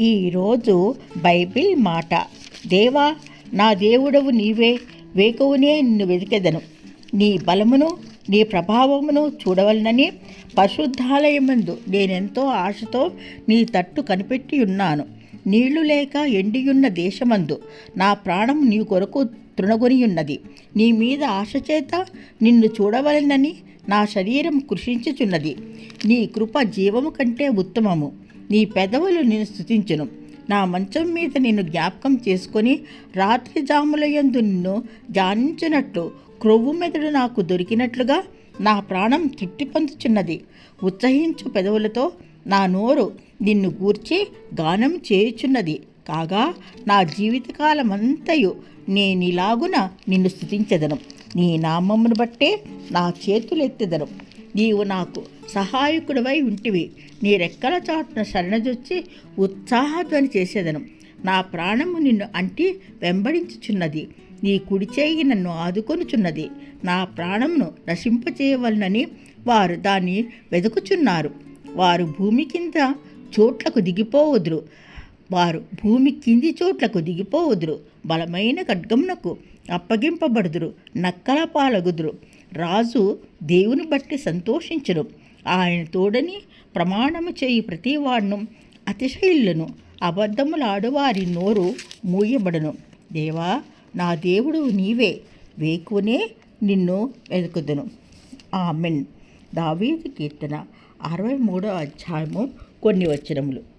ఈరోజు బైబిల్ మాట. దేవా నా దేవుడవు నీవే వేకువునే నిన్ను వెతికెదను నీ బలమును నీ ప్రభావమును చూడవలనని పరిశుద్ధాలయమందు నేనెంతో ఆశతో నీ తట్టు కనిపెట్టి ఉన్నాను. నీళ్ళు లేక ఎండియున్న దేశమందు నా ప్రాణం నీ కొరకు తృణగొనియున్నది. నీ మీద ఆశ చేత నిన్ను చూడవలనని నా శరీరం కృషించుచున్నది. నీ కృప జీవము కంటే ఉత్తమము. నీ పెదవులు నేను స్థుతించను నా మంచం మీద నిన్ను జ్ఞాపకం చేసుకొని రాత్రి జాములయందు నిన్ను ధ్యానించినట్లు క్రొవ్వు మెదడు నాకు దొరికినట్లుగా నా ప్రాణం తృప్తి పొందుచున్నది ఉత్సహించు పెదవులతో నా నోరు నిన్ను గూర్చి గానం చేయుచున్నది. కాగా నా జీవితకాలమంతయు నేనిలాగున నిన్ను స్థుతించెదను నీ నామమును బట్టే నా చేతులెత్తెదను. నీవు నాకు సహాయకుడివై ఉంటివి. నీ రెక్కల చాటున శరణజొచ్చి ఉత్సాహధ్వని చేసేదను. నా ప్రాణము నిన్ను అంటి వెంబడించుచున్నది. నీ కుడి చేయి నన్ను ఆదుకొనుచున్నది. నా ప్రాణమును నశింపచేయవలనని వారు దాన్ని వెతుకుచున్నారు. వారు భూమి కింద చోట్లకు దిగిపోవదురు. వారు భూమి కింది చోట్లకు దిగిపోవదురు. బలమైన ఖడ్గమునకు అప్పగింపబడుదురు. నక్కల పాలగుదురు. రాజు దేవుని బట్టి సంతోషించను. ఆయన తోడని ప్రమాణము చేయి ప్రతివాడును అతిశయిల్లును. అబద్ధములాడువారి నోరు మూయబడను. దేవా నా దేవుడు నీవే వేకునే నిన్ను వెతుకుదును. ఆమెన్. దావీది కీర్తన అరవై మూడో అధ్యాయము కొన్ని వచనములు.